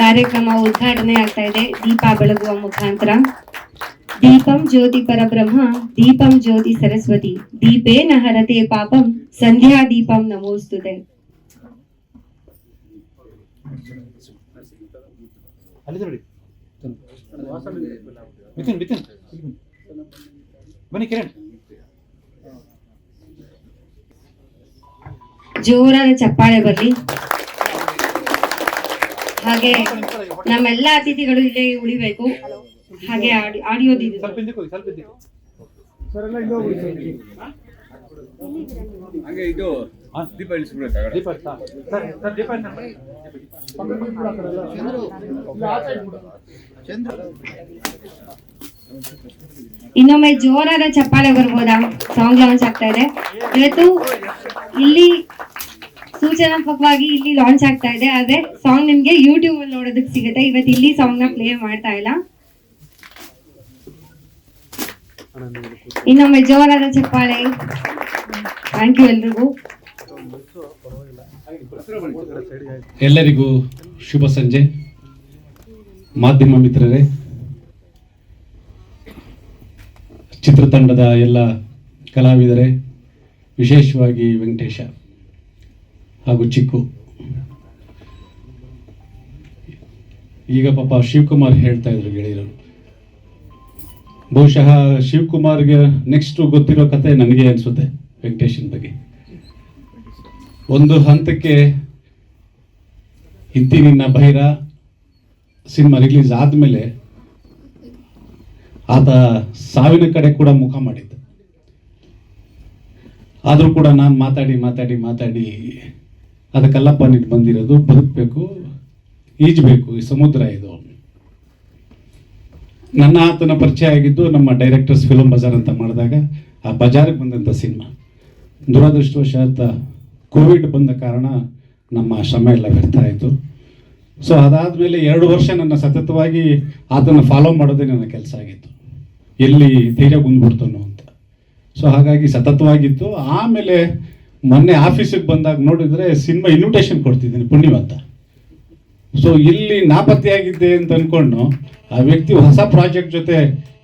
ಕಾರ್ಯಕ್ರಮ ಉದ್ಘಾಟನೆ ಆಗ್ತಾ ಇದೆ. ದೀಪ ಬೆಳಗುವ ಮುಖಾಂತರ. ದೀಪಂ ಜ್ಯೋತಿ ಪರಬ್ರಹ್ಮ ದೀಪಂ ಜ್ಯೋತಿ ಸರಸ್ವತಿ. ದೀಪೇನ ಹರತೆ ಪಾಪಂ ಸಂಧ್ಯಾ ದೀಪಂ ನಮೋಸ್ತುತೆ. ಜೋರಾದ ಚಪ್ಪಾಳೆ ಬರ್ಲಿ. ಹಾಗೆ ನಮ್ಮೆಲ್ಲ ಅತಿಥಿಗಳು ಇಲ್ಲಿ ಉಳಿಬೇಕು ಹಾಗೆ ಆಡಿ- ಆಡಿಯೋದಿದೆ ಹೋಗಿ ಇದು? ದೀಪ ಇಳಿಸ್ಬಿಡ್ಬೇಕಾಗ ದೀಪ? ಸರ್ ದೀಪ. ಇನ್ನೊಮ್ಮೆ ಜೋರಾದ ಚಪ್ಪಾಳೆ ಬರ್ಬೋದಾ ಸಾಂಗ್ ಲಾಂಚ್ ಆಗ್ತಾ ಇದೆ ಇವತ್ತು ಇಲ್ಲಿ ಸೂಚನಾತ್ಮಕವಾಗಿ ಇಲ್ಲಿ ಲಾಂಚ್ ಆಗ್ತಾ ಇದೆ, ಆದ್ರೆ ಸಾಂಗ್ ನಿಮ್ಗೆ ಯೂಟ್ಯೂಬ್ ಅಲ್ಲಿ ನೋಡೋದಕ್ಕೆ ಸಿಗುತ್ತೆ. ಇವತ್ತು ಇಲ್ಲಿ ಸಾಂಗ್ನ ಪ್ಲೇ ಮಾಡ್ತಾ ಇಲ್ಲ. ಇನ್ನೊಮ್ಮೆ ಜೋರಾದ ಚಪ್ಪಾಳೆ. ಥ್ಯಾಂಕ್ ಯು ಎಲ್ರಿಗೂ. ಎಲ್ಲರಿಗೂ ಶುಭ ಸಂಜೆ. ಮಾಧ್ಯಮ ಮಿತ್ರರೇ, ಚಿತ್ರತಂಡದ ಎಲ್ಲ ಕಲಾವಿದರೇ, ವಿಶೇಷವಾಗಿ ವೆಂಕಟೇಶ. ಹಾಗೂ ಚಿಕ್ಕು. ಈಗ ಪಾಪ ಶಿವಕುಮಾರ್ ಹೇಳ್ತಾ ಇದ್ರು ಗೆಳೆಯರು. ಬಹುಶಃ ಶಿವಕುಮಾರ್ಗೆ ನೆಕ್ಸ್ಟ್ ಗೊತ್ತಿರೋ ಕತೆ ನನಗೆ ಅನಿಸುತ್ತೆ ವೆಂಕಟೇಶನ್ ಬಗ್ಗೆ. ಒಂದು ಹಂತಕ್ಕೆ ಹಿಂತಿ ನಿನ್ನ ಭೈರ ಸಿನಿಮಾ ರಿಲೀಸ್ ಆದಮೇಲೆ ಆತ ಸಾವಿನ ಕಡೆ ಕೂಡ ಮುಖ ಮಾಡಿದ್ದ. ಆದರೂ ಕೂಡ ನಾನು ಮಾತಾಡಿ ಮಾತಾಡಿ ಮಾತಾಡಿ ಅದಕ್ಕೆಲ್ಲಪ್ಪ ನೀನು ಬಂದಿರೋದು, ಬದುಕಬೇಕು, ಈಜಬೇಕು ಈ ಸಮುದ್ರ ಇದು. ನನ್ನ ಆತನ ಪರಿಚಯ ಆಗಿದ್ದು ನಮ್ಮ ಡೈರೆಕ್ಟರ್ಸ್ ಫಿಲಮ್ ಬಜಾರ್ ಅಂತ ಮಾಡಿದಾಗ, ಆ ಬಜಾರಿಗೆ ಬಂದಂಥ ಸಿನಿಮಾ. ದುರದೃಷ್ಟವಶಾತ್ ಕೋವಿಡ್ ಬಂದ ಕಾರಣ ನಮ್ಮ ಶ್ರಮ ಎಲ್ಲ ವ್ಯರ್ಥ ಆಯಿತು. ಸೊ ಅದಾದಮೇಲೆ ಎರಡು ವರ್ಷ ನನ್ನ ಸತತವಾಗಿ ಆತನ ಫಾಲೋ ಮಾಡೋದೇ ನನ್ನ ಕೆಲಸ ಆಗಿತ್ತು. ಎಲ್ಲಿ ಧೈರ್ಯ ಬಂದ್ಬಿಡ್ತಾನೋ ಅಂತ. ಸೊ ಹಾಗಾಗಿ ಸತತವಾಗಿತ್ತು. ಆಮೇಲೆ ಮೊನ್ನೆ ಆಫೀಸಿಗೆ ಬಂದಾಗ ನೋಡಿದ್ರೆ ಸಿನಿಮಾ ಇನ್ವಿಟೇಷನ್ ಕೊಡ್ತಿದ್ದೀನಿ ಪುಣ್ಯವಂತ ಸೊ ಇಲ್ಲಿ ನಾಪತ್ತೆಯಾಗಿದ್ದೆ ಅಂತ ಅಂದ್ಕೊಂಡು ಆ ವ್ಯಕ್ತಿ ಹೊಸ ಪ್ರಾಜೆಕ್ಟ್ ಜೊತೆ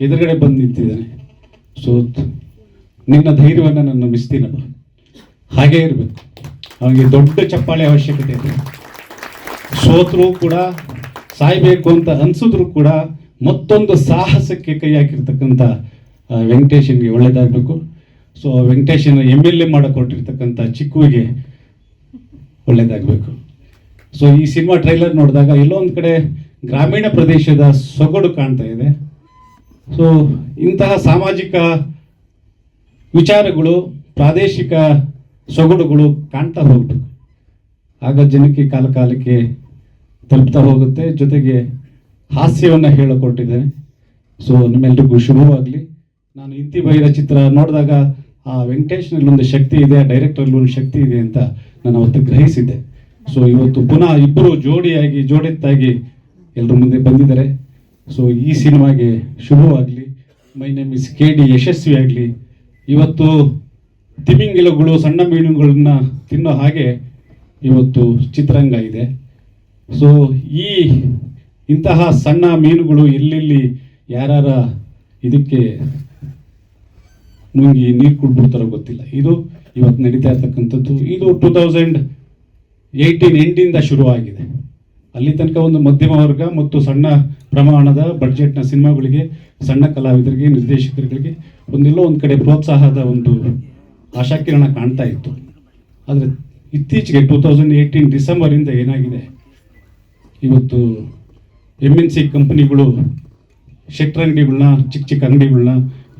ಎದುರುಗಡೆ ಬಂದು ನಿಂತಿದ್ದಾನೆ. ಸೊ ನಿನ್ನ ಧೈರ್ಯವನ್ನು ನಾನು ನಂಬಿಸ್ತೀನಪ್ಪ ಹಾಗೇ ಇರಬೇಕು. ಅವನಿಗೆ ದೊಡ್ಡ ಚಪ್ಪಾಳೆ ಅವಶ್ಯಕತೆ ಇದೆ. ಸೋತರೂ ಕೂಡ, ಸಾಯ್ಬೇಕು ಅಂತ ಅನ್ಸಿದ್ರು ಕೂಡ ಮತ್ತೊಂದು ಸಾಹಸಕ್ಕೆ ಕೈ ಹಾಕಿರ್ತಕ್ಕಂಥ ವೆಂಕಟೇಶನ್ಗೆ ಒಳ್ಳೇದಾಗಬೇಕು. ಸೊ ವೆಂಕಟೇಶನ ಎಂ ಎಲ್ ಎ ಮಾಡಿಕೊಟ್ಟಿರ್ತಕ್ಕಂಥ ಚಿಕ್ಕುವಿಗೆ ಒಳ್ಳೇದಾಗಬೇಕು. ಸೊ ಈ ಸಿನಿಮಾ ಟ್ರೈಲರ್ ನೋಡಿದಾಗ ಎಲ್ಲೋ ಒಂದು ಕಡೆ ಗ್ರಾಮೀಣ ಪ್ರದೇಶದ ಸೊಗಡು ಕಾಣ್ತಾ ಇದೆ. ಸೊ ಇಂತಹ ಸಾಮಾಜಿಕ ವಿಚಾರಗಳು, ಪ್ರಾದೇಶಿಕ ಸೊಗಡುಗಳು ಕಾಣ್ತಾ ಹೋಗ್ಬೇಕು. ಆಗ ಜನಕ್ಕೆ ಕಾಲ ಕಾಲಕ್ಕೆ ತಲುಪ್ತಾ ಹೋಗುತ್ತೆ. ಜೊತೆಗೆ ಹಾಸ್ಯವನ್ನು ಹೇಳಿಕೊಟ್ಟಿದ್ದೇನೆ. ಸೊ ನಿಮ್ಮೆಲ್ರಿಗೂ ಶುಭವಾಗಲಿ. ನಾನು ಇಂತಿ ಬೈರ ಚಿತ್ರ ನೋಡಿದಾಗ ಆ ವೆಂಕಟೇಶ್ನಲ್ಲಿ ಒಂದು ಶಕ್ತಿ ಇದೆ, ಆ ಡೈರೆಕ್ಟರ್ಲಿ ಒಂದು ಶಕ್ತಿ ಇದೆ ಅಂತ ನಾನು ಅವತ್ತು ಗ್ರಹಿಸಿದ್ದೆ. ಸೊ ಇವತ್ತು ಪುನಃ ಇಬ್ಬರು ಜೋಡಿಯಾಗಿ, ಜೋಡೆತ್ತಾಗಿ ಎಲ್ಲರ ಮುಂದೆ ಬಂದಿದ್ದಾರೆ. ಸೊ ಈ ಸಿನಿಮಾಗೆ ಶುಭವಾಗಲಿ, my name is K D ಯಶಸ್ವಿ ಆಗಲಿ. ಇವತ್ತು ತಿಮಿಂಗಿಲಗಳು, ಸಣ್ಣ ಮೀನುಗಳನ್ನ ತಿನ್ನೋ ಹಾಗೆ ಇವತ್ತು ಚಿತ್ರರಂಗ ಇದೆ. ಸೊ ಈ ಇಂತಹ ಸಣ್ಣ ಮೀನುಗಳು ಎಲ್ಲೆಲ್ಲಿ, ಯಾರ್ಯಾರ ಇದಕ್ಕೆ ನುಂಗಿ ನೀರು ಕುಡ್ಬಿಡ್ತಾರೋ ಗೊತ್ತಿಲ್ಲ. ಇದು ಇವತ್ತು ನಡೀತಾ ಇರ್ತಕ್ಕಂಥದ್ದು. ಇದು ಟೂ ತೌಸಂಡ್ ಏಯ್ಟೀನ್ ಎಂಟಿಂದ ಶುರುವಾಗಿದೆ ಅಲ್ಲಿ ತನಕ ಒಂದು ಮಧ್ಯಮ ವರ್ಗ ಮತ್ತು ಸಣ್ಣ ಪ್ರಮಾಣದ ಬಡ್ಜೆಟ್ನ ಸಿನಿಮಾಗಳಿಗೆ, ಸಣ್ಣ ಕಲಾವಿದರಿಗೆ, ನಿರ್ದೇಶಕರುಗಳಿಗೆ ಒಂದೆಲ್ಲೋ ಒಂದು ಕಡೆ ಪ್ರೋತ್ಸಾಹದ ಒಂದು ಆಶಾಕಿರಣ ಕಾಣ್ತಾ ಇತ್ತು. ಆದರೆ ಇತ್ತೀಚೆಗೆ ಟೂ ತೌಸಂಡ್ ಏಯ್ಟೀನ್ ಡಿಸೆಂಬರಿಂದ ಏನಾಗಿದೆ? ಇವತ್ತು ಎಂ ಎನ್ ಸಿ ಕಂಪನಿಗಳು ಶೆಟ್ರ್ ಅಂಗಡಿಗಳನ್ನ ಚಿಕ್ಕ ಚಿಕ್ಕ ಅಂಗಡಿಗಳನ್ನ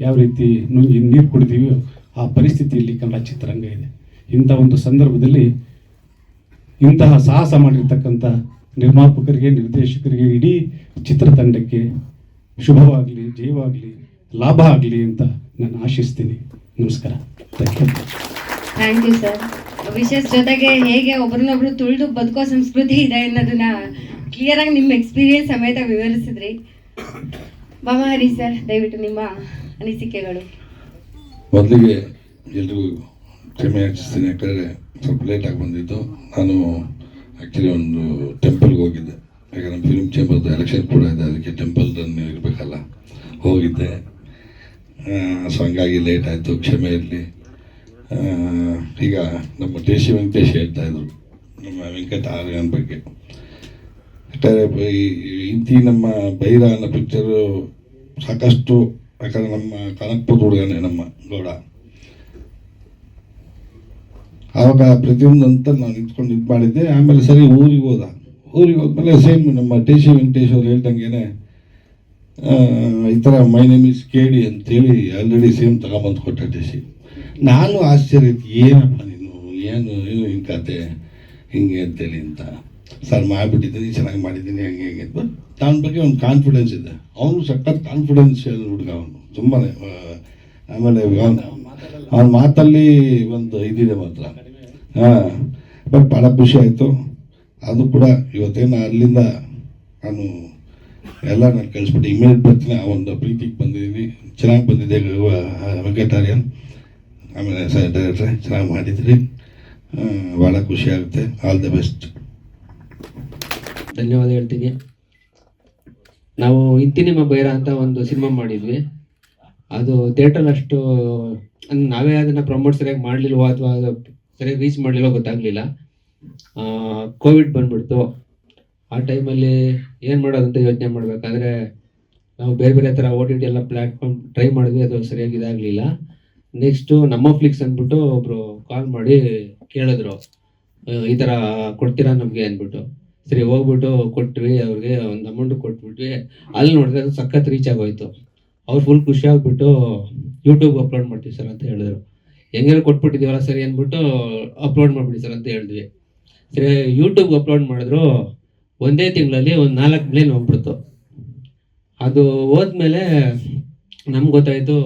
ಯಾವ ರೀತಿ ನುಂಜಿ ನೀರು ಕುಡಿದೀವಿ ಆ ಪರಿಸ್ಥಿತಿಯಲ್ಲಿ ಕನ್ನಡ ಚಿತ್ರರಂಗ ಇದೆ. ಇಂಥ ಒಂದು ಸಂದರ್ಭದಲ್ಲಿ ಇಂತಹ ಸಾಹಸ ಮಾಡಿರ್ತಕ್ಕಂಥ ನಿರ್ಮಾಪಕರಿಗೆ, ನಿರ್ದೇಶಕರಿಗೆ ಇಡೀ ಚಿತ್ರತಂಡಕ್ಕೆ ಶುಭವಾಗಲಿ, ಜಯವಾಗಲಿ, ಲಾಭ ಆಗಲಿ ಅಂತ ನಾನು ಆಶಿಸ್ತೀನಿ. ನಮಸ್ಕಾರ. ಥ್ಯಾಂಕ್ ಯು ಸರ್ ವಿಶೇಷ ಜೊತೆಗೆ ಹೇಗೆ ಒಬ್ರನ್ನೊಬ್ರು ತುಳಿದು ಬದುಕೋ ಸಂಸ್ಕೃತಿ ಇದೆ ಅನ್ನೋದನ್ನ ಕ್ಲಿಯರ್ ಆಗಿ ನಿಮ್ಮ ಎಕ್ಸ್ಪೀರಿಯನ್ಸ್ ಸಮೇತ ವಿವರಿಸಿದ್ರಿ. ಬಾಮಹರಿ ಸರ್ ದಯವಿಟ್ಟು ನಿಮ್ಮ ಅನಿಸಿಕೆಗಳು? ಮೊದಲಿಗೆ ಎಲ್ರಿಗೂ ಕ್ಷಮೆ ಯಾಚಿಸ್ತೀನಿ ಯಾಕಂದರೆ ಸ್ವಲ್ಪ ಲೇಟಾಗಿ ಬಂದಿದ್ದು ನಾನು ಆ್ಯಕ್ಚುಲಿ ಒಂದು ಟೆಂಪಲ್ಗೆ ಹೋಗಿದ್ದೆ. ಯಾಕಂದರೆ ನಮ್ಮ ಫಿಲ್ಮ್ ಚೇಂಬರ್ದು ಎಲೆಕ್ಷನ್ ಕೂಡ ಇದೆ. ಅದಕ್ಕೆ ಟೆಂಪಲ್ ಇರಬೇಕಲ್ಲ. ಹೋಗಿದ್ದೆ. ಸೊ ಹಂಗಾಗಿ ಲೇಟ್ ಆಯಿತು. ಕ್ಷಮೆ ಇರಲಿ. ಈಗ ನಮ್ಮ ದೇಶಿ ವೆಂಕಟೇಶ್ ಹೇಳ್ತಾ ಇದ್ರು. ನಮ್ಮ ವೆಂಕಟ ಆರ್ಯನ್ ಬಗ್ಗೆ. ಯಾಕಂದರೆ ಈ ಇಂತಿ ನಮ್ಮ ಬೈರ ಅನ್ನೋ ಪಿಕ್ಚರು ಸಾಕಷ್ಟು ಯಾಕಂದ್ರೆ ನಮ್ಮ ಕನಕ್ಪುರ ಹುಡುಗನೆ ನಮ್ಮ ಗೌಡ. ಆವಾಗ ಪ್ರತಿಯೊಂದು ಅಂತ ನಾನು ನಿಂತ್ಕೊಂಡು ಇದು ಮಾಡಿದ್ದೆ. ಆಮೇಲೆ ಸರಿ ಊರಿಗೆ ಹೋದ. ಊರಿಗೆ ಹೋದ್ಮೇಲೆ ಸೇಮ್ ನಮ್ಮ ಟಿ ಸಿ ವೆಂಕಟೇಶ್ ಅವ್ರು ಹೇಳ್ದಂಗೆ ಈ ಥರ my name is K D ಅಂತೇಳಿ ಆಲ್ರೆಡಿ ಸೇಮ್ ತಗೊಂಬಂದು ಕೊಟ್ಟ ಟಿ ಸಿ. ನಾನು ಆಶ್ಚರ್ಯ, ಏನಪ್ಪ ನೀನು? ಏನು ಏನು ಹಿಂಗೆ ಕತೆ? ಹಿಂಗೆ ಅಂತೇಳಿ ಅಂತ. ಸರ್, ಮಾಡಿಬಿಟ್ಟಿದ್ದೀನಿ, ಚೆನ್ನಾಗಿ ಮಾಡಿದ್ದೀನಿ, ಹಂಗೆ, ಹಿಂಗೆ ಅಂತ. ನನ್ನ ಬಗ್ಗೆ ಒಂದು ಕಾನ್ಫಿಡೆನ್ಸ್ ಇದೆ. ಅವನು ಸಖತ್ ಕಾನ್ಫಿಡೆನ್ಸ್ ಹುಡುಗ ಅವನು. ತುಂಬಾ ಆಮೇಲೆ ಅವನ ಮಾತಲ್ಲಿ ಒಂದು ಇದಿದೆ ಮಾತ್ರ. ಹಾಂ ಬಟ್ ಭಾಳ ಖುಷಿ ಆಯಿತು. ಅದು ಕೂಡ ಇವತ್ತೇನು ಅಲ್ಲಿಂದ ನಾನು ಎಲ್ಲ ನಾನು ಕಳಿಸ್ಬಿಟ್ಟು ಇಮಿಡಿಯೇಟ್ ಬರ್ತೀನಿ. ಆ ಒಂದು ಪ್ರೀತಿಗೆ ಬಂದಿದ್ದೀನಿ ಚೆನ್ನಾಗಿ ಬಂದಿದೆ ವೆಂಕಟಾರ್ಯನ್. ಆಮೇಲೆ ಸರ್ ಡೈರೆಕ್ಟ್ರೆ ಚೆನ್ನಾಗಿ ಮಾಡಿದ್ರಿ. ಭಾಳ ಖುಷಿ ಆಗುತ್ತೆ. All the best. ಧನ್ಯವಾದ ಹೇಳ್ತೀನಿ. ನಾವು ಇಂತಿನಿಮ ಬೈರ ಅಂತ ಒಂದು ಸಿನಿಮಾ ಮಾಡಿದ್ವಿ. ಅದು ಥಿಯೇಟರ್ ಅಷ್ಟು ನಾವೇ ಅದನ್ನ ಪ್ರಮೋಟ್ ಸರಿಯಾಗಿ ಮಾಡಲಿಲ್ವೋ ಅಥವಾ ಸರಿಯಾಗಿ ರೀಚ್ ಮಾಡ್ಲಿಲ್ವ ಗೊತ್ತಾಗ್ಲಿಲ್ಲ. ಕೋವಿಡ್ ಬಂದ್ಬಿಡ್ತು. ಆ ಟೈಮಲ್ಲಿ ಏನು ಮಾಡೋದಂತ ಯೋಚನೆ ಮಾಡ್ಬೇಕಾದ್ರೆ ನಾವು ಬೇರೆ ಬೇರೆ ಥರ ಓ ಟಿ ಟಿ ಎಲ್ಲ ಪ್ಲ್ಯಾಟ್ಫಾರ್ಮ್ ಟ್ರೈ ಮಾಡಿದ್ವಿ, ಅದು ಸರಿಯಾಗಿ ಇದಾಗಲಿಲ್ಲ. ನೆಕ್ಸ್ಟು ನಮ್ಮ ಫ್ಲಿಕ್ಸ್ ಅಂದ್ಬಿಟ್ಟು ಒಬ್ಬರು ಕಾಲ್ ಮಾಡಿ ಕೇಳಿದ್ರು. ಈ ಥರ ಕೊಡ್ತೀರಾ ನಮಗೆ? ಅಂದ್ಬಿಟ್ಟು. ಸರಿ, ಹೋಗ್ಬಿಟ್ಟು ಕೊಟ್ವಿ, ಅವ್ರಿಗೆ ಒಂದು ಅಮೌಂಟ್ ಕೊಟ್ಬಿಟ್ವಿ. ಅಲ್ಲಿ ನೋಡಿದ್ರೆ ಅದು ಸಖತ್ ರೀಚ್ ಆಗೋಯ್ತು. ಅವ್ರು ಫುಲ್ ಖುಷಿ ಆಗ್ಬಿಟ್ಟು ಯೂಟ್ಯೂಬ್ ಅಪ್ಲೋಡ್ ಮಾಡ್ತೀವಿ ಸರ್ ಅಂತ ಹೇಳಿದ್ರು. ಹೆಂಗೇನೋ ಕೊಟ್ಬಿಟ್ಟಿದೀವಲ್ಲ ಸರಿ ಅಂದ್ಬಿಟ್ಟು ಅಪ್ಲೋಡ್ ಮಾಡ್ಬಿಡಿ ಸರ್ ಅಂತ ಹೇಳಿದ್ವಿ. ಸರಿ ಯೂಟ್ಯೂಬ್ ಅಪ್ಲೋಡ್ ಮಾಡಿದ್ರು, ಒಂದೇ ತಿಂಗಳಲ್ಲಿ ಒಂದು ನಾಲ್ಕು ಮಿಲಿಯನ್ ಹೋಗ್ಬಿಡ್ತು. ಅದು ಹೋದ್ಮೇಲೆ ನಮ್ಗೆ ಗೊತ್ತಾಯಿತು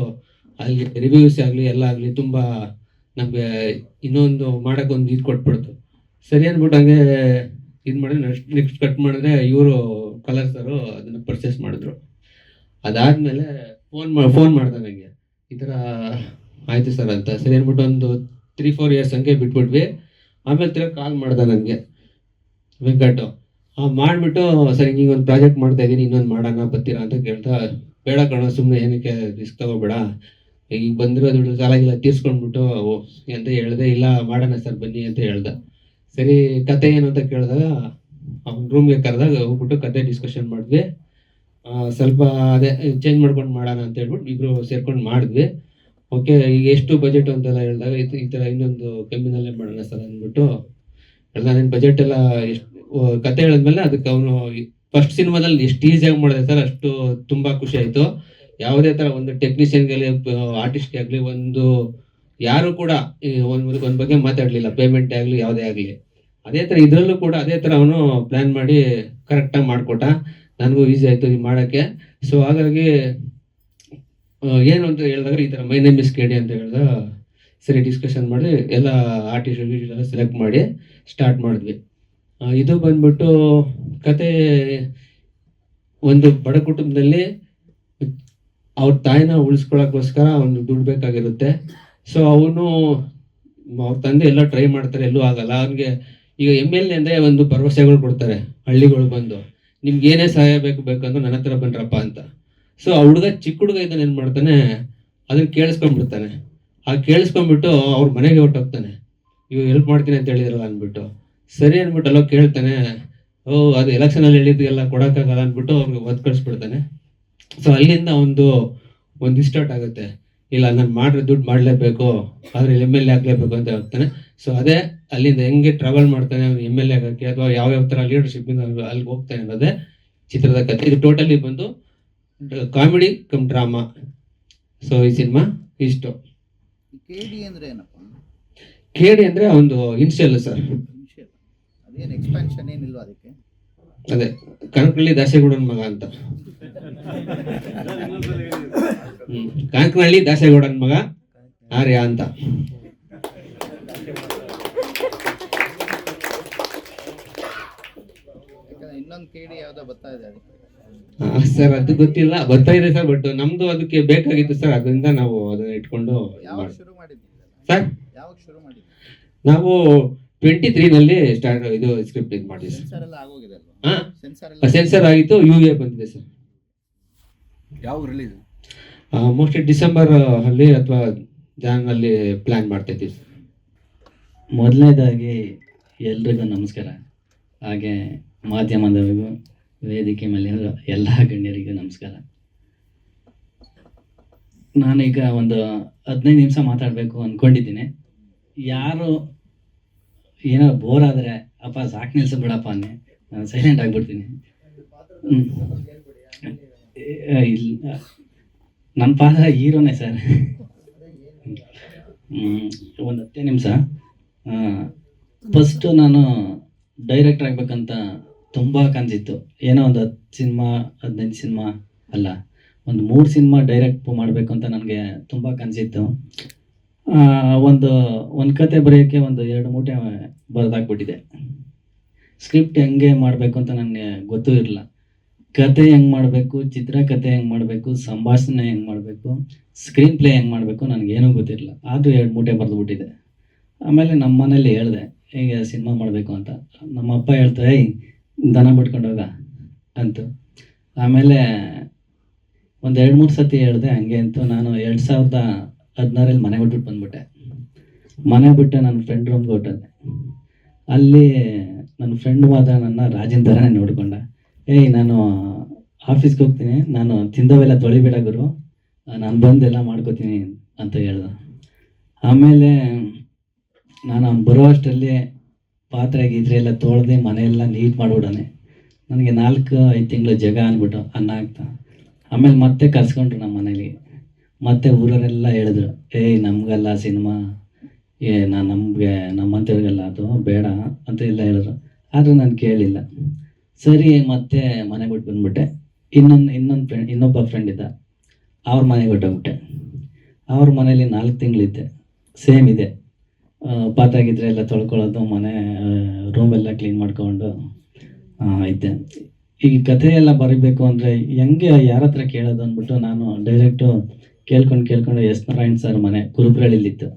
ಅಲ್ಲಿ ರಿವ್ಯೂಸ್ ಆಗಲಿ, ಎಲ್ಲ ಆಗಲಿ ತುಂಬ ನಮಗೆ ಇನ್ನೊಂದು ಮಾಡೋಕ್ಕೊಂದು ಇದು ಕೊಟ್ಬಿಡ್ತು. ಸರಿ ಅಂದ್ಬಿಟ್ಟು ಹಂಗೆ ಇದು ಮಾಡಿದ್ರೆ ನೆಕ್ಸ್ಟ್ ನೆಕ್ಸ್ಟ್ ಕಟ್ ಮಾಡಿದ್ರೆ ಇವರು ಕಲರ್ಸರು ಅದನ್ನು ಪರ್ಚೇಸ್ ಮಾಡಿದ್ರು. ಅದಾದಮೇಲೆ ಫೋನ್ ಮಾ ಫೋನ್ ಮಾಡ್ದೆ ನನಗೆ ಈ ಥರ ಆಯಿತು ಸರ್ ಅಂತ. ಸರಿ ಅಂದ್ಬಿಟ್ಟು ಒಂದು ತ್ರೀ ಫೋರ್ ಇಯರ್ಸ್ ಹಂಗೆ ಬಿಟ್ಬಿಟ್ವಿ. ಆಮೇಲೆ ತಿರ್ಗಿ ಕಾಲ್ ಮಾಡ್ದೆ ನನಗೆ ವೆಂಕಟು ಮಾಡಿಬಿಟ್ಟು ಸರಿ ಹಿಂಗೆ ಒಂದು ಪ್ರಾಜೆಕ್ಟ್ ಮಾಡ್ತಾ ಇದ್ದೀನಿ ಇನ್ನೊಂದು ಮಾಡೋಣ, ಬರ್ತೀರಾ ಅಂತ ಕೇಳ್ತಾ, ಬೇಡ ಕಣ ಸುಮ್ಮನೆ ಏನಕ್ಕೆ ರಿಸ್ಕ್ ತಗೋಬೇಡ. ಈಗ ಬಂದಿರೋ ದುಡ್ಡು ಸಾಲಾಗಿಲ್ಲ ಗಿಲ ತೀರ್ಸ್ಕೊಂಡ್ಬಿಟ್ಟು ಅಂತ ಹೇಳ್ದೆ, ಇಲ್ಲ ಮಾಡೋಣ ಸರ್ ಬನ್ನಿ ಅಂತ ಹೇಳ್ದೆ. ಸರಿ, ಕತೆ ಏನು ಅಂತ ಕೇಳಿದಾಗ, ಅವ್ನ ರೂಮ್ಗೆ ಕರೆದಾಗ ಹೋಗ್ಬಿಟ್ಟು ಕತೆ ಡಿಸ್ಕಷನ್ ಮಾಡಿದ್ವಿ. ಸ್ವಲ್ಪ ಅದೇ ಚೇಂಜ್ ಮಾಡ್ಕೊಂಡು ಮಾಡೋಣ ಅಂತ ಹೇಳ್ಬಿಟ್ಟು ಇಬ್ರು ಸೇರ್ಕೊಂಡು ಮಾಡಿದ್ವಿ. ಓಕೆ ಈಗ ಎಷ್ಟು ಬಜೆಟ್ ಅಂತೆಲ್ಲ ಹೇಳಿದಾಗ, ಈ ಥರ ಇನ್ನೊಂದು ಕಮ್ಮಿನಲ್ಲೇ ಮಾಡೋಣ ಸರ್ ಅಂದ್ಬಿಟ್ಟು ಎಲ್ಲ ನನ್ನ ಬಜೆಟ್ ಎಲ್ಲ ಎಷ್ಟು ಕತೆ ಹೇಳಿದ್ಮೇಲೆ ಅದಕ್ಕೆ ಅವನು ಫಸ್ಟ್ ಸಿನಿಮಾದಲ್ಲಿ ಎಷ್ಟು ಈಸಿಯಾಗಿ ಮಾಡಿದೆ ಸರ್, ಅಷ್ಟು ತುಂಬ ಖುಷಿ ಆಯಿತು. ಯಾವುದೇ ಥರ ಒಂದು ಟೆಕ್ನಿಷಿಯನ್ಗಾಗಲಿ ಆರ್ಟಿಸ್ಟ್ಗೆ ಆಗಲಿ, ಒಂದು ಯಾರು ಕೂಡ ಒಂದು ಬಗ್ಗೆ ಮಾತಾಡಲಿಲ್ಲ. ಪೇಮೆಂಟ್ ಆಗ್ಲಿ, ಯಾವುದೇ ಆಗಲಿ. ಅದೇ ತರ ಇದ್ರಲ್ಲೂ ಕೂಡ ಅದೇ ತರ ಅವನು ಪ್ಲಾನ್ ಮಾಡಿ ಕರೆಕ್ಟಾಗಿ ಮಾಡ್ಕೊಟ್ಟ. ನನಗೂ ಈಸಿ ಆಯ್ತು ಮಾಡೋಕ್ಕೆ. ಸೊ ಹಾಗಾಗಿ ಏನು ಅಂತ ಹೇಳಿದಾಗ ಈ ತರ ಮೈ ನೇಮ್ ಇಸ್ ಕೆಡಿ ಅಂತ ಹೇಳ್ದ ಸರಿ ಡಿಸ್ಕಷನ್ ಮಾಡಿ ಎಲ್ಲ ಆರ್ಟಿಸ್ಟ್ ಎಲ್ಲ ಸೆಲೆಕ್ಟ್ ಮಾಡಿ ಸ್ಟಾರ್ಟ್ ಮಾಡಿದ್ವಿ. ಇದು ಬಂದ್ಬಿಟ್ಟು ಕತೆ ಒಂದು ಬಡ ಕುಟುಂಬದಲ್ಲಿ ಅವ್ರ ತಾಯಿನ ಉಳಿಸ್ಕೊಳಕ್ಕೋಸ್ಕರ ಒಂದು ದುಡ್ಡು ಬೇಕಾಗಿರುತ್ತೆ. ಸೊ ಅವನು ಅವ್ರ ತಂದೆ ಎಲ್ಲ ಟ್ರೈ ಮಾಡ್ತಾರೆ, ಎಲ್ಲೂ ಆಗಲ್ಲ. ಅವ್ನಿಗೆ ಈಗ ಎಂ ಎಲ್ ಎ ಒಂದು ಭರವಸೆಗಳು ಕೊಡ್ತಾರೆ, ಹಳ್ಳಿಗಳು ಬಂದು. ನಿಮ್ಗೆ ಏನೇ ಸಹಾಯ ಬೇಕು ಬೇಕಂದ್ರೆ ನನ್ನ ಹತ್ರ ಬನ್ರಪ್ಪ ಅಂತ. ಸೊ ಆ ಹುಡುಗ ಚಿಕ್ಕ ಹುಡುಗ ಇದನ್ನ ಏನು ಮಾಡ್ತಾನೆ? ಅದನ್ನ ಕೇಳಿಸ್ಕೊಂಡ್ಬಿಡ್ತಾನೆ. ಆ ಕೇಳಿಸ್ಕೊಂಡ್ಬಿಟ್ಟು ಅವ್ರ ಮನೆಗೆ ಹೊಟ್ಟೋಗ್ತಾನೆ ಇವ್ ಹೆಲ್ಪ್ ಮಾಡ್ತೀನಿ ಅಂತ ಹೇಳಿದ್ರಲ್ಲ ಅಂದ್ಬಿಟ್ಟು. ಸರಿ ಅಂದ್ಬಿಟ್ಟು ಅಲ್ಲೋ ಕೇಳ್ತಾನೆ. ಓ, ಅದು ಎಲೆಕ್ಷನಲ್ಲಿ ಹೇಳಿದ್ದು ಎಲ್ಲ ಕೊಡೋಕ್ಕಾಗಲ್ಲ ಅಂದ್ಬಿಟ್ಟು ಅವ್ರಿಗೆ ಒದ್ ಕಳಿಸ್ಬಿಡ್ತಾನೆ. ಸೊ ಅಲ್ಲಿಂದ ಒಂದು ಒಂದು ಸ್ಟಾರ್ಟ್ ಆಗುತ್ತೆ. ಇಲ್ಲ ನಾನು ಮಾಡ್ರೆ ದುಡ್ಡು ಮಾಡಲೇಬೇಕು ಆದರೆ ಎಂ ಎಲ್ ಎ ಆಗಲೇಬೇಕು ಅಂತ ಹೇಳ್ತಾನೆ. ಸೊ ಅದೇ ಅಲ್ಲಿಂದ ಹೆಂಗೆ ಟ್ರಾವೆಲ್ ಮಾಡ್ತಾನೆ ಅವ್ನು ಎಂ ಎಲ್ ಎ ಆಗೋಕ್ಕೆ ಅಥವಾ ಯಾವ್ಯಾವ ಥರ ಲೀಡರ್ಶಿಪ್ಪಿಂದ ಅಲ್ಲಿಗೆ ಹೋಗ್ತಾನೆ ಅನ್ನೋದೇ ಚಿತ್ರದ ಕಥೆ ಇದು ಟೋಟಲಿ ಬಂದು ಕಾಮಿಡಿ ಕಮ್ ಡ್ರಾಮಾ ಸೊ ಈ ಸಿನಿಮಾ ಇಷ್ಟು. ಕೇಡಿ ಅಂದ್ರೆ ಏನಪ್ಪ? ಕೇಡಿ ಅಂದ್ರೆ ಒಂದು ಇನ್ಸ್ಟೆಲ್ ಸರ್. ಅದೇನು ಎಕ್ಸ್ಪಾನ್ಷನ್ ಏನಿಲ್ವಾ ಅದಕ್ಕೆ? ಅದೇ ಕನಕಳ್ಳಿ ದಾಸೇಗೌಡನ ಮಗ ಅಂತ. ಹ್ಮ್. ಕನಕನಹಳ್ಳಿ ದಾಸೇಗೌಡನ ಮಗ ಆರ್ಯ ಅಂತ. ಸರ್ ಅದು ಗೊತ್ತಿಲ್ಲ. ಬರ್ತಾ ಇದೆ ಸರ್ ಬಟ್ ನಮ್ದು ಅದಕ್ಕೆ ಬೇಕಾಗಿತ್ತು ಸರ್ ಅದರಿಂದ ನಾವು ಅದನ್ನ ಇಟ್ಕೊಂಡು ಸರ್? ನಾವು ಟ್ವೆಂಟಿ ತ್ರೀನಲ್ಲಿ ಸ್ಟಾರ್ಟ್ ಇದು ಸ್ಕ್ರಿಪ್ಟ್ ಇದು ಮಾಡಿದ್ವಿ ಸೆನ್ಸರ್ ಆಗಿತ್ತು ಯು ಎ ಬಂದಿದೆ ಸರ್. ಯಾವ ರಿಲೀಸ್ ಮೋಸ್ಟ್ಲಿ ಡಿಸೆಂಬರ್ ಅಲ್ಲಿ ಅಥವಾ ಜಾಂಗ್ ಅಲ್ಲಿ ಪ್ಲಾನ್ ಮಾಡ್ತಾ ಇದ್ದೀವಿ ಮೊದಲನೇದಾಗಿ ಎಲ್ರಿಗೂ ನಮಸ್ಕಾರ. ಹಾಗೆ ಮಾಧ್ಯಮದವರಿಗೂ ವೇದಿಕೆ ಮೇಲೆ ಎಲ್ಲ ಗಣ್ಯರಿಗೂ ನಮಸ್ಕಾರ. ನಾನೀಗ ಒಂದು ಹದಿನೈದು ನಿಮಿಷ ಮಾತಾಡಬೇಕು ಅಂದ್ಕೊಂಡಿದ್ದೀನಿ ಯಾರು ಏನೋ ಬೋರ್ ಆದರೆ ಅಪ್ಪ ಸಾಕು ನಿಲ್ಸ ಬಿಡಪ್ಪ ಅನ್ನಿ ನಾನು ಸೈಲೆಂಟ್ ಆಗಿಬಿಡ್ತೀನಿ. ಹ್ಮ್. ಇಲ್ಲ. ನನ್ನ ಪಾತ್ರ ಹೀರೋನೇ ಸರ್. ಒಂದು ಹತ್ತೇ ನಿಮಿಷ. ಫಸ್ಟು ನಾನು ಡೈರೆಕ್ಟರ್ ಆಗಬೇಕಂತ ತುಂಬ ಕನಸಿತ್ತು. ಏನೋ ಒಂದು ಹತ್ತು ಸಿನಿಮಾ, ಹದಿನೈದು ಸಿನಿಮಾ ಅಲ್ಲ, ಒಂದು ಮೂರು ಸಿನಿಮಾ ಡೈರೆಕ್ಟ್ ಮಾಡಬೇಕು ಅಂತ ನನಗೆ ತುಂಬ ಕನಸಿತ್ತು. ಒಂದು ಒಂದು ಕತೆ ಬರೆಯೋಕ್ಕೆ ಒಂದು ಎರಡು ಮೂಟೆ ಬರೆದಾಕ್ಬಿಟ್ಟಿದೆ ಸ್ಕ್ರಿಪ್ಟ್ ಹೆಂಗೆ ಮಾಡಬೇಕು ಅಂತ ನನಗೆ ಗೊತ್ತೂ ಇರಲಿಲ್ಲ. ಕತೆ ಹೆಂಗೆ ಮಾಡಬೇಕು ಚಿತ್ರಕಥೆ ಹೆಂಗೆ ಮಾಡಬೇಕು, ಸಂಭಾಷಣೆ ಹೆಂಗೆ ಮಾಡಬೇಕು ಸ್ಕ್ರೀನ್ ಪ್ಲೇ ಹೆಂಗೆ ಮಾಡಬೇಕು ನನಗೇನೂ ಗೊತ್ತಿರಲಿಲ್ಲ. ಆದರೂ ಎರಡು ಮೂಟೆ ಬರೆದುಬಿಟ್ಟಿದೆ. ಆಮೇಲೆ ನಮ್ಮ ಮನೇಲಿ ಹೇಳಿದೆ, ಹೀಗೆ ಸಿನಿಮಾ ಮಾಡಬೇಕು ಅಂತ? ನಮ್ಮ ಅಪ್ಪ ಹೇಳ್ತಾ ಏಯ್, ದನ ಬಿಟ್ಕೊಂಡು ಅಂತು. ಆಮೇಲೆ ಒಂದು ಎರಡು ಮೂರು ಸತಿ ಹೇಳಿದೆ, ಹಂಗೆ ಅಂತ ನಾನು ಎರಡು ಸಾವಿರದ ಹದಿನಾರಲ್ಲಿ ಮನೆ ಬಿಟ್ಬಿಟ್ಟು ಬಂದ್ಬಿಟ್ಟೆ. ಮನೆ ಬಿಟ್ಟೆ ನನ್ನ ಫ್ರೆಂಡ್ ರೂಮ್ಗೆ ಹೊಟ್ಟದೆ ಅಲ್ಲಿ ನನ್ನ ಫ್ರೆಂಡ್ ಮಾತ್ರ ನನ್ನ ರಾಜನ್ ಥರನೇ ನೋಡ್ಕೊಂಡ. ಏಯ್ ನಾನು ಆಫೀಸ್ಗೆ ಹೋಗ್ತೀನಿ. ನಾನು ತಿಂದವೆಲ್ಲ ತೊಳಿಬೇಡ ಗುರು. ನಾನು ಬಂದೆಲ್ಲ ಮಾಡ್ಕೋತೀನಿ ಅಂತ ಹೇಳ್ದ. ಆಮೇಲೆ ನಾನು ಅವ್ನು ಬರೋ ಅಷ್ಟರಲ್ಲಿ ಪಾತ್ರೆ ಗೀತ್ರೆ ಎಲ್ಲ ತೊಳೆದು ಮನೆಯೆಲ್ಲ ನೀಟ್ ಮಾಡಿಬಿಡೋನೆ. ನನಗೆ ನಾಲ್ಕು, ಐದು ತಿಂಗಳು ಜಗ ಅಂದ್ಬಿಟ್ಟು ಅನ್ನ ಆಗ್ತಾ. ಆಮೇಲೆ ಮತ್ತೆ ಕರ್ಸ್ಕೊಂಡ್ರು ನಮ್ಮ ಮನೇಲಿ. ಮತ್ತೆ ಊರವರೆಲ್ಲ ಹೇಳಿದ್ರು, ಏಯ್, ನಮಗಲ್ಲ ಸಿನಿಮಾ. ಏ, ನಾನು ನಮಗೆ ನಮ್ಮಂಥವ್ರಿಗೆಲ್ಲ ಅದು ಬೇಡ ಅಂತ ಎಲ್ಲ ಹೇಳಿದ್ರು. ಆದರೂ ನಾನು ಕೇಳಿಲ್ಲ. ಸರಿ, ಮತ್ತೆ ಮನೆ ಬಿಟ್ಟು ಬಂದ್ಬಿಟ್ಟೆ. ಇನ್ನೊಂದು ಇನ್ನೊಂದು ಫ್ರೆಂಡ್ ಇನ್ನೊಬ್ಬ ಫ್ರೆಂಡ್ ಇದ್ದ. ಅವ್ರ ಮನೆಗೆ ಹೊಟ್ಟೋಗ್ಬಿಟ್ಟೆ ಅವ್ರ ಮನೇಲಿ ನಾಲ್ಕು ತಿಂಗಳಿದ್ದೆ ಸೇಮ್ ಇದೆ. ಪಾತಾಗಿದ್ರೆ ಎಲ್ಲ ತೊಳ್ಕೊಳ್ಳೋದು, ಮನೆ ರೂಮೆಲ್ಲ ಕ್ಲೀನ್ ಮಾಡ್ಕೊಂಡು ಇದ್ದೆ. ಈ ಕಥೆ ಎಲ್ಲ ಬರೀಬೇಕು ಅಂದರೆ ಹೆಂಗೆ, ಯಾರ ಹತ್ರ ಕೇಳೋದು ಅಂದ್ಬಿಟ್ಟು ನಾನು ಡೈರೆಕ್ಟು ಕೇಳ್ಕೊಂಡು ಕೇಳ್ಕೊಂಡು ಎಸ್ ನಾರಾಯಣ್ ಸರ್ ಮನೆ ಕುರುಬ್ರಳ್ಳಿಲಿತ್ತು.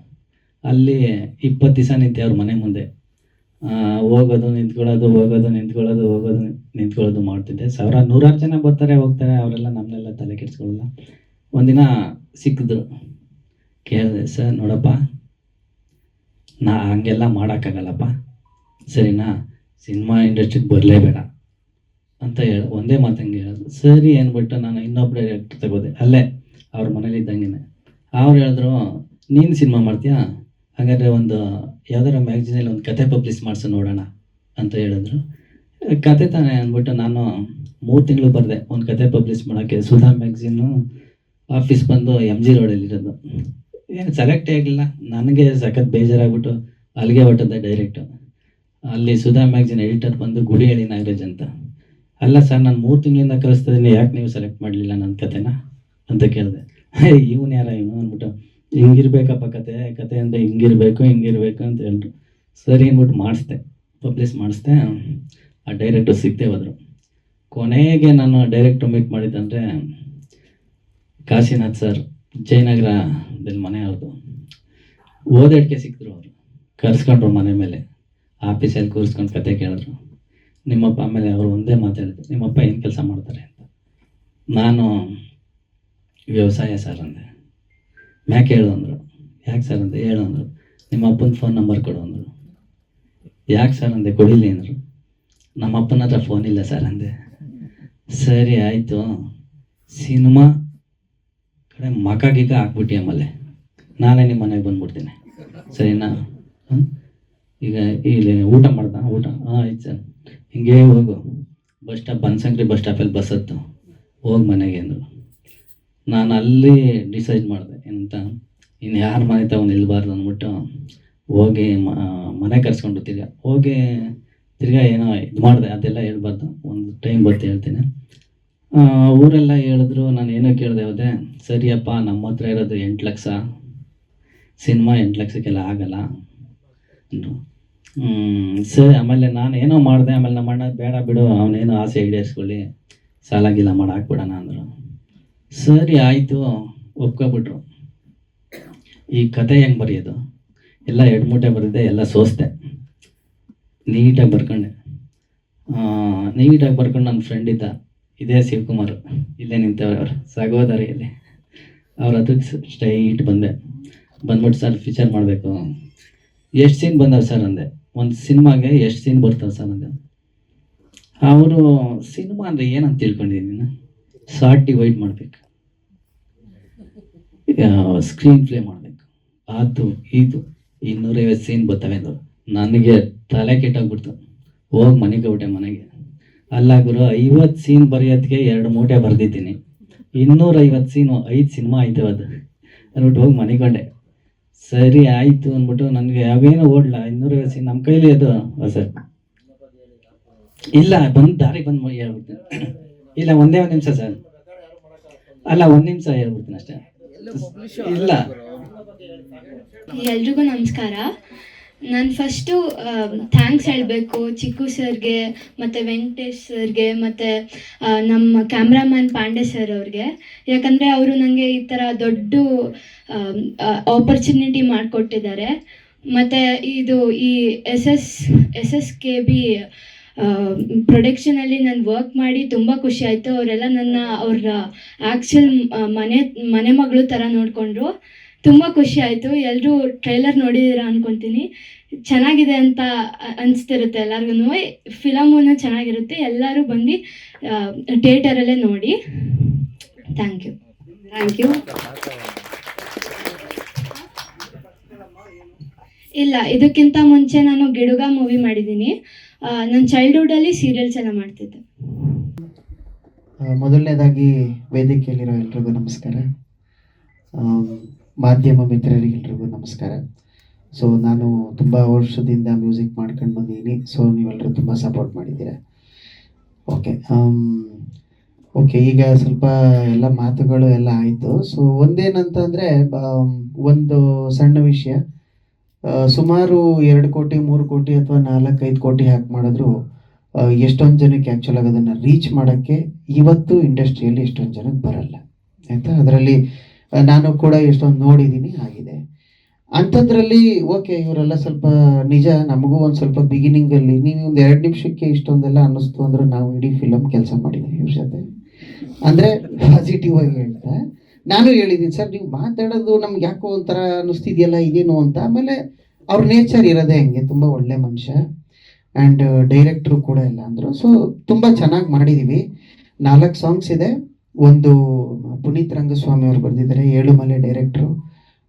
ಅಲ್ಲಿ ಇಪ್ಪತ್ತು ದಿವಸ ನಿಂತೆ ಅವ್ರ ಮನೆ ಮುಂದೆ. ಹೋಗೋದು, ನಿಂತ್ಕೊಳ್ಳೋದು ಹೋಗೋದು ನಿಂತ್ಕೊಳ್ಳೋದು ಹೋಗೋದು, ನಿಂತ್ಕೊಳ್ಳೋದು ಮಾಡ್ತಿದ್ದೆ. ಸಾವಿರ, ನೂರಾರು ಜನ ಬರ್ತಾರೆ, ಹೋಗ್ತಾರೆ, ಅವರೆಲ್ಲ ನಮ್ಮನ್ನೆಲ್ಲ ತಲೆ ಕೆಡಿಸ್ಕೊಳ್ಳಲ್ಲ. ಒಂದಿನ ಸಿಕ್ಕಿದ್ರು. ಕೇಳಿದೆ, ಸರ್, ನೋಡಪ್ಪ, ನಾ ಹಂಗೆಲ್ಲ ಮಾಡೋಕ್ಕಾಗಲ್ಲಪ್ಪ. ಸರಿನಾ? ಸಿನಿಮಾ ಇಂಡಸ್ಟ್ರಿಗೆ ಬರಲೇಬೇಡ. ಅಂತ ಹೇಳಿ, ಒಂದೇ ಮಾತು ಹಂಗೆ ಹೇಳೋದು ಸರಿ, ಅಂದ್ಬಿಟ್ಟು ನಾನು ಇನ್ನೊಬ್ಬ ಡೈರೆಕ್ಟರ್ ತಗೋದೆ. ಅಲ್ಲೇ, ಅವ್ರ ಮನೇಲಿ ಇದ್ದಂಗೆ ಅವ್ರು ಹೇಳಿದ್ರು, ನೀನು ಸಿನಿಮಾ ಮಾಡ್ತೀಯಾ? ಹಾಗಾದರೆ ಒಂದು ಯಾವ್ದಾರ ಮ್ಯಾಗ್ಝಿನಲ್ಲಿ ಒಂದು ಕತೆ ಪಬ್ಲಿಷ್ ಮಾಡಿಸು ನೋಡೋಣ ಅಂತ ಹೇಳಿದ್ರು. ಕತೆ ತಾನೇ ಅಂದ್ಬಿಟ್ಟು ನಾನು ಮೂರು ತಿಂಗಳು ಬರೆದೆ ಒಂದು ಕತೆ ಪಬ್ಲಿಷ್ ಮಾಡೋಕ್ಕೆ ಸುಧಾ ಮ್ಯಾಗ್ಝಿನ್ನು ಆಫೀಸ್ ಬಂದು ಎಂ ಜಿ ರೋಡಲ್ಲಿರೋದು ಏನು ಸೆಲೆಕ್ಟೇ ಆಗಲಿಲ್ಲ ನನಗೆ ಸಖತ್ ಬೇಜಾರಾಗ್ಬಿಟ್ಟು ಅಲ್ಲಿಗೆ ಹೊಟ್ಟದ್ದೆ ಡೈರೆಕ್ಟು ಅಲ್ಲಿ ಸುಧಾ ಮ್ಯಾಗ್ಝಿನ್ ಎಡಿಟರ್ ಬಂದು ಗುಡಿ ಹೇಳಿ ನಾಗರಾಜ್ ಅಂತ. ಅಲ್ಲ ಸರ್ ನಾನು ಮೂರು ತಿಂಗಳಿಂದ ಕಳಿಸ್ತಿದ್ದೀನಿ ಯಾಕೆ ನೀವು ಸೆಲೆಕ್ಟ್ ಮಾಡಲಿಲ್ಲ ನನ್ನ ಕತೆನ? ಅಂತ ಕೇಳಿದೆ. ಇವನು ಯಾರ ಇವನು ಅಂದ್ಬಿಟ್ಟು ಹಿಂಗಿರ್ಬೇಕಪ್ಪ ಕತೆ ಕತೆ ಅಂದರೆ ಹಿಂಗಿರ್ಬೇಕು ಹಿಂಗಿರ್ಬೇಕು ಅಂತ ಹೇಳಿದ್ರು ಸರಿ ಅಂದ್ಬಿಟ್ಟು ಮಾಡಿಸ್ದೆ ಪಬ್ಲಿಷ್ ಮಾಡಿಸ್ದೆ. ಆ ಡೈರೆಕ್ಟರ್ ಸಿಗ್ತೇ ಹೋದರು. ಕೊನೆಗೆ ನಾನು ಡೈರೆಕ್ಟರ್ ಮೀಟ್ ಮಾಡಿದ್ದಂದರೆ ಕಾಶಿನಾಥ್ ಸರ್ ಜಯನಗರದಲ್ಲಿ ಮನೆ ಅವ್ರದ್ದು ಓದೋದಕ್ಕೆ ಸಿಕ್ಕಿದ್ರು ಅವರು. ಕರ್ಸ್ಕೊಂಡ್ರು ಮನೆ ಮೇಲೆ. ಆಫೀಸಲ್ಲಿ ಕೂರಿಸ್ಕೊಂಡು ಕತೆ ಕೇಳಿದ್ರು. ನಿಮ್ಮಪ್ಪ ಆಮೇಲೆ ಅವರು ಒಂದೇ ಮಾತಾಡಿದ್ರು ನಿಮ್ಮಪ್ಪ ಏನು ಕೆಲಸ ಮಾಡ್ತಾರೆ? ಅಂತ. ನಾನು ವ್ಯವಸಾಯ ಸರ್ ಅಂದೆ. ಮ್ಯಾಕೆ ಹೇಳು ಅಂದರು. ಯಾಕೆ ಸರ್ ಅಂತ ಹೇಳು ಅಂದರು. ನಿಮ್ಮ ಅಪ್ಪನ ಫೋನ್ ನಂಬರ್ ಕೊಡು ಅಂದರು. ಯಾಕೆ ಸರ್ ಅಂದೆ ಕೊಡಿಲ್ಲ ಅಂದರು. ನಮ್ಮ ಅಪ್ಪನ ಹತ್ರ ಫೋನ್ ಇಲ್ಲ ಸರ್ ಅಂದೆ. ಸರಿ ಆಯಿತು. ಸಿನಿಮಾ ಕಡೆ ಮಕ ಗಿಕ ಹಾಕ್ಬಿಟ್ಟು ಆಮೇಲೆ. ನಾನೇ ನಿಮ್ಮ ಮನೆಗೆ ಬಂದ್ಬಿಡ್ತೀನಿ. ಸರಿನಾ? ಈಗ ಇಲ್ಲಿ ಊಟ ಮಾಡ್ದ? ಊಟ? ಹಾಂ, ಆಯ್ತು ಸರ್. ಹಿಂಗೆ ಹೋಗು. ಬಸ್ ಸ್ಟಾಪ್, ಬನ್ಸಂಗ್ರಿ ಬಸ್ ಸ್ಟಾಪಲ್ಲಿ ಬಸ್ ಹತ್ತು. ಹೋಗಿ ಮನೆಗೆ ಅಂದರು. ನಾನು ಅಲ್ಲಿ ಡಿಸೈಡ್ ಮಾಡಿದೆ. ಎಂತ? ಇನ್ನು ಯಾರ ಮನೆ ತಗೊಂಡು ನಿಲ್ಬಾರ್ದು ಅಂದ್ಬಿಟ್ಟು ಹೋಗಿ ಮನೆ ಕರ್ಸ್ಕೊಂಡು ತಿರ್ಗಾ. ಹೋಗಿ ತಿರ್ಗಾ ಏನೋ ಇದು ಮಾಡಿದೆ. ಅದೆಲ್ಲ ಹೇಳ್ಬಾರ್ದು. ಒಂದು ಟೈಮ್ ಬರ್ತು ಹೇಳ್ತೀನಿ. ಊರೆಲ್ಲ ಹೇಳಿದ್ರು. ನಾನು ಏನೋ ಕೇಳಿದೆ ಹೋದೆ. ಸರಿಯಪ್ಪ ನಮ್ಮ ಹತ್ರ ಇರೋದು ಎಂಟು ಲಕ್ಷ. ಸಿನಿಮಾ ಎಂಟು ಲಕ್ಷಕ್ಕೆಲ್ಲ ಆಗಲ್ಲ ಅಂದರು. ಸರಿ. ಆಮೇಲೆ ನಾನು ಏನೋ ಮಾಡಿದೆ. ಆಮೇಲೆ ನಮ್ಮ ಅಣ್ಣ, ಬೇಡ ಬಿಡು. ಅವನೇನೋ ಆಸೆ ಈಡೇರಿಸ್ಕೊಳ್ಳಿ. ಸಾಲಾಗಿಲ್ಲ ಗೀಲ ಮಾಡಿ ಹಾಕ್ಬಿಡೋಣ ಅಂದರು. ಸರಿ ಆಯಿತು, ಒಪ್ಕೊಬಿಟ್ರು. ಈ ಕತೆ ಹೆಂಗೆ ಬರೆಯೋದು? ಎಲ್ಲ ಎಡ್ಮೂಟೆ ಮೂಟೆ ಬರೆದೆ ಎಲ್ಲ ಸೋಸ್ದೆ. ನೀಟಾಗಿ ಬರ್ಕೊಂಡೆ. ನೀಟಾಗಿ ಬರ್ಕೊಂಡು ನನ್ನ ಫ್ರೆಂಡ್ ಇದ್ದ, ಇದೇ ಶಿವಕುಮಾರ್. ಇಲ್ಲೇ ನಿಂತವ್ರೆ ಅವರು, ಸಹೋದರಿಯಲ್ಲಿ. ಅವ್ರ ಅದಕ್ಕೆ ಸ್ಟ್ರೈಟ್ ಬಂದೆ. ಬಂದ್ಬಿಟ್ಟು, ಸರ್ ಫೀಚರ್ ಮಾಡಬೇಕು. ಎಷ್ಟು ಸೀನ್ ಬಂದವೆ ಸರ್ ಅಂದೆ. ಒಂದು ಸಿನಿಮಾಗೆ ಎಷ್ಟು ಸೀನ್ ಬರ್ತಾವೆ ಸರ್ ಅಂದೆ. ಅವರು, ಸಿನಿಮಾ ಅಂದರೆ ಏನಂತ ತಿಳ್ಕೊಂಡಿದ್ದೀನಿ ನೀನು? ಶಾರ್ಟ್ ಡಿವೈಡ್ ಮಾಡಬೇಕು. ಸ್ಕ್ರೀನ್ ಪ್ಲೇ ಮಾಡಬೇಕು. ಅದು, ಇದು, ಇನ್ನೂರೈವತ್ತು ಸೀನ್ ಬರ್ತವೆ ಅದು ನನಗೆ ತಲೆ ಕೆಟ್ಟೋಗ್ಬಿಡ್ತು. ಹೋಗಿ ಮನೆಗೆ ಹೋಗ್ಬಿಟ್ಟೆ ಮನೆಗೆ. ಅಲ್ಲ ಐವತ್ತು ಸೀನ್ ಬರೆಯೋದಕ್ಕೆ ಎರಡು ಮೂಟೆ ಬರೆದಿದ್ದೀನಿ. ಇನ್ನೂರೈವತ್ತು ಸೀನು, ಐದು ಸಿನಿಮಾ ಆಯ್ತು ಅದು. ಅಂದ್ಬಿಟ್ಟು ಹೋಗಿ ಮನೆಗೊಂಡೆ ಸರಿ ಆಯಿತು ಅಂದ್ಬಿಟ್ಟು ನನಗೆ ಅವೇನು ಓಡಲ, ಇನ್ನೂರೈವತ್ತು ಸೀನ್ ನಮ್ಮ ಕೈಲಿ ಅದು. ಸರ್. ಇಲ್ಲ, ಬಂದು ದಾರಿ ಬಂದು ಇಲ್ಲ, ಒಂದೇ ಒಂದು ನಿಮಿಷ ಸರ್. ಅಲ್ಲ, ಒಂದು ನಿಮಿಷ ಹೇಳ್ಬಿಡ್ತೀನಿ ಅಷ್ಟೇ. ಇಲ್ಲ. ಎಲ್ರಿಗೂ ನಮಸ್ಕಾರ. ನಾನು ಫಸ್ಟು ಥ್ಯಾಂಕ್ಸ್ ಹೇಳಬೇಕು ಚಿಕ್ಕು ಸರ್ಗೆ, ಮತ್ತು ವೆಂಕಟೇಶ್ ಸರ್ಗೆ, ಮತ್ತು ನಮ್ಮ ಕ್ಯಾಮ್ರಾಮ್ಯಾನ್ ಪಾಂಡೆ ಸರ್ ಅವ್ರಿಗೆ. ಯಾಕಂದರೆ ಅವರು ನನಗೆ ಈ ಥರ ದೊಡ್ಡ ಆಪರ್ಚುನಿಟಿ ಮಾಡಿಕೊಟ್ಟಿದ್ದಾರೆ. ಮತ್ತು ಇದು ಈ S S S S K B ಪ್ರೊಡಕ್ಷನಲ್ಲಿ ನಾನು ವರ್ಕ್ ಮಾಡಿ ತುಂಬಾ ಖುಷಿ ಆಯ್ತು. ಅವರೆಲ್ಲ ನನ್ನ ಅವ್ರ ಆ್ಯಕ್ಚುಲ್ ಮನೆ ಮನೆ ಮಗಳು ಥರ ನೋಡಿಕೊಂಡ್ರು. ತುಂಬಾ ಖುಷಿ ಆಯ್ತು. ಎಲ್ಲರೂ ಟ್ರೈಲರ್ ನೋಡಿದ್ದೀರಾ ಅನ್ಕೊಂತೀನಿ. ಚೆನ್ನಾಗಿದೆ ಅಂತ ಅನ್ಸ್ತಿರುತ್ತೆ ಅನಿಸ್ತಿರುತ್ತೆ ಎಲ್ಲರಿಗೂ ಫಿಲಮೂ ಚೆನ್ನಾಗಿರುತ್ತೆ. ಎಲ್ಲರೂ ಬಂದು ಥಿಯೇಟರಲ್ಲೇ ನೋಡಿ. ಥ್ಯಾಂಕ್ ಯು ಥ್ಯಾಂಕ್ ಯು ಇಲ್ಲ ಇದಕ್ಕಿಂತ ಮುಂಚೆ ನಾನು ಗಿಡುಗ ಮೂವಿ ಮಾಡಿದ್ದೀನಿ. ನನ್ನ ಚೈಲ್ಡ್ಹುಡ್ಡಲ್ಲಿ ಸೀರಿಯಲ್ಸ್ ಎಲ್ಲ ಮಾಡ್ತಿದ್ದೆ. ಮೊದಲನೇದಾಗಿ ವೇದಿಕೆಯಲ್ಲಿರೋ ಎಲ್ರಿಗೂ ನಮಸ್ಕಾರ. ಮಾಧ್ಯಮ ಮಿತ್ರರಿಗೆಲ್ರಿಗೂ ನಮಸ್ಕಾರ. ಸೊ ನಾನು ತುಂಬ ವರ್ಷದಿಂದ ಮ್ಯೂಸಿಕ್ ಮಾಡ್ಕೊಂಡು ಬಂದಿದ್ದೀನಿ. ಸೊ ನೀವೆಲ್ಲರೂ ತುಂಬ ಸಪೋರ್ಟ್ ಮಾಡಿದ್ದೀರ. ಓಕೆ ಓಕೆ ಈಗ ಸ್ವಲ್ಪ ಎಲ್ಲ ಮಾತುಗಳು ಎಲ್ಲ ಆಯಿತು. ಸೊ ಒಂದೇನಂತಂದರೆ ಒಂದು ಸಣ್ಣ ವಿಷಯ. ಸುಮಾರು ಎರಡು ಕೋಟಿ, ಮೂರು ಕೋಟಿ ಅಥವಾ ನಾಲ್ಕೈದು ಕೋಟಿ ಹ್ಯಾಕ್ ಮಾಡಿದ್ರು ಎಷ್ಟೊಂದು ಜನಕ್ಕೆ ಆ್ಯಕ್ಚುಲ್ ಆಗಿ ಅದನ್ನು ರೀಚ್ ಮಾಡೋಕ್ಕೆ ಇವತ್ತು ಇಂಡಸ್ಟ್ರಿಯಲ್ಲಿ ಎಷ್ಟೊಂದು ಜನಕ್ಕೆ ಬರಲ್ಲ. ಆಯಿತಾ? ಅದರಲ್ಲಿ ನಾನು ಕೂಡ ಎಷ್ಟೊಂದು ನೋಡಿದ್ದೀನಿ ಆಗಿದೆ. ಅಂಥದ್ರಲ್ಲಿ ಓಕೆ ಇವರೆಲ್ಲ ಸ್ವಲ್ಪ ನಿಜ, ನಮಗೂ ಒಂದು ಸ್ವಲ್ಪ ಬಿಗಿನಿಂಗಲ್ಲಿ ನೀವು ಒಂದು ಎರಡು ನಿಮಿಷಕ್ಕೆ ಇಷ್ಟೊಂದೆಲ್ಲ ಅನ್ನಿಸ್ತು ಅಂದ್ರೆ ನಾವು ಇಡೀ ಫಿಲಮ್ ಕೆಲಸ ಮಾಡಿದ್ದೀವಿ ಇವ್ರ ಜೊತೆ. ಅಂದರೆ ಪಾಸಿಟಿವ್ ಆಗಿ ಹೇಳ್ತಾ ನಾನು ಹೇಳಿದ್ದೀನಿ, ಸರ್, ನೀವು ಮಾತಾಡೋದು ನಮ್ಗೆ ಯಾಕೋ ಒಂಥರ ಅನ್ನಿಸ್ತಿದೆಯಲ್ಲ, ಇದೇನು ಅಂತ. ಆಮೇಲೆ ಅವ್ರ ನೇಚರ್ ಇರೋದೇ ಹಂಗೆ, ತುಂಬ ಒಳ್ಳೆ ಮನುಷ್ಯ ಆ್ಯಂಡ್ ಡೈರೆಕ್ಟ್ರು ಕೂಡ ಇಲ್ಲ ಅಂದರು. ಸೊ ತುಂಬ ಚೆನ್ನಾಗಿ ಮಾಡಿದ್ದೀವಿ ನಾಲ್ಕು ಸಾಂಗ್ಸ್ ಇದೆ. ಒಂದು ಪುನೀತ್ ರಂಗಸ್ವಾಮಿ ಅವರು ಬರೆದಿದ್ದಾರೆ ಏಳುಮಲೆ ಡೈರೆಕ್ಟ್ರು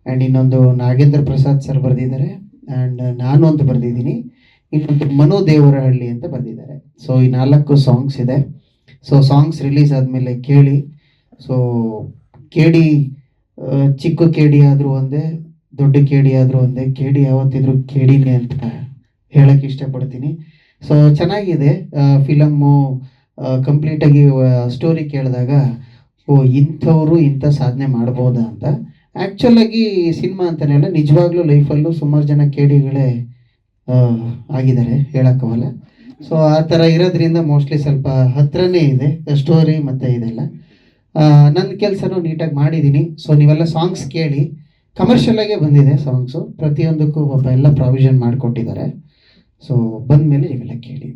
ಆ್ಯಂಡ್ ಇನ್ನೊಂದು ನಾಗೇಂದ್ರ ಪ್ರಸಾದ್ ಸರ್ ಬರೆದಿದ್ದಾರೆ ಆ್ಯಂಡ್ ನಾನು ಅಂತ ಬರೆದಿದ್ದೀನಿ. ಇನ್ನೊಂದು ಮನು ದೇವರಹಳ್ಳಿ ಅಂತ ಬರೆದಿದ್ದಾರೆ. ಸೊ ಈ ನಾಲ್ಕು ಸಾಂಗ್ಸ್ ಇದೆ. ಸೊ ಸಾಂಗ್ಸ್ ರಿಲೀಸ್ ಆದಮೇಲೆ ಕೇಳಿ. ಸೊ ಕೇಡಿ ಚಿಕ್ಕ ಕೇಡಿ ಆದರೂ ಒಂದೇ, ದೊಡ್ಡ ಕೇಡಿ ಆದರೂ ಒಂದೇ, ಕೇಡಿ ಯಾವತ್ತಿದ್ರೂ ಕೇಡಿನೇ ಅಂತ ಹೇಳಕ್ಕೆ ಇಷ್ಟಪಡ್ತೀನಿ. ಸೊ ಚೆನ್ನಾಗಿದೆ ಫಿಲಮ್ಮು ಕಂಪ್ಲೀಟಾಗಿ ಸ್ಟೋರಿ ಕೇಳಿದಾಗ, ಓ, ಇಂಥವರು ಇಂಥ ಸಾಧನೆ ಮಾಡ್ಬೋದಾ ಅಂತ. ಆ್ಯಕ್ಚುಲಾಗಿ ಸಿನಿಮಾ ಅಂತಲೇ ನಿಜವಾಗ್ಲೂ ಲೈಫಲ್ಲೂ ಸುಮಾರು ಜನ ಕೇಡಿಗಳೇ ಆಗಿದ್ದಾರೆ ಹೇಳೋಕ್ಕವಲ್ಲ ಸೊ ಆ ಥರ ಇರೋದ್ರಿಂದ ಮೋಸ್ಟ್ಲಿ ಸ್ವಲ್ಪ ಹತ್ರನೇ ಇದೆ, ಸ್ಟೋರಿ ಮತ್ತು ಇದೆಲ್ಲ. ನನ್ನ ಕೆಲಸನೂ ನೀಟಾಗಿ ಮಾಡಿದ್ದೀನಿ ಸೊ ನೀವೆಲ್ಲ ಸಾಂಗ್ಸ್ ಕೇಳಿ ಕಮರ್ಷಿಯಲ್ ಆಗೇ ಬಂದಿದೆ ಸಾಂಗ್ಸು ಪ್ರತಿಯೊಂದಕ್ಕೂ ಒಬ್ಬ ಎಲ್ಲ ಪ್ರಾವಿಷನ್ ಮಾಡಿಕೊಟ್ಟಿದ್ದಾರೆ. ಸೊ ಬಂದಮೇಲೆ ನೀವೆಲ್ಲ ಕೇಳಿ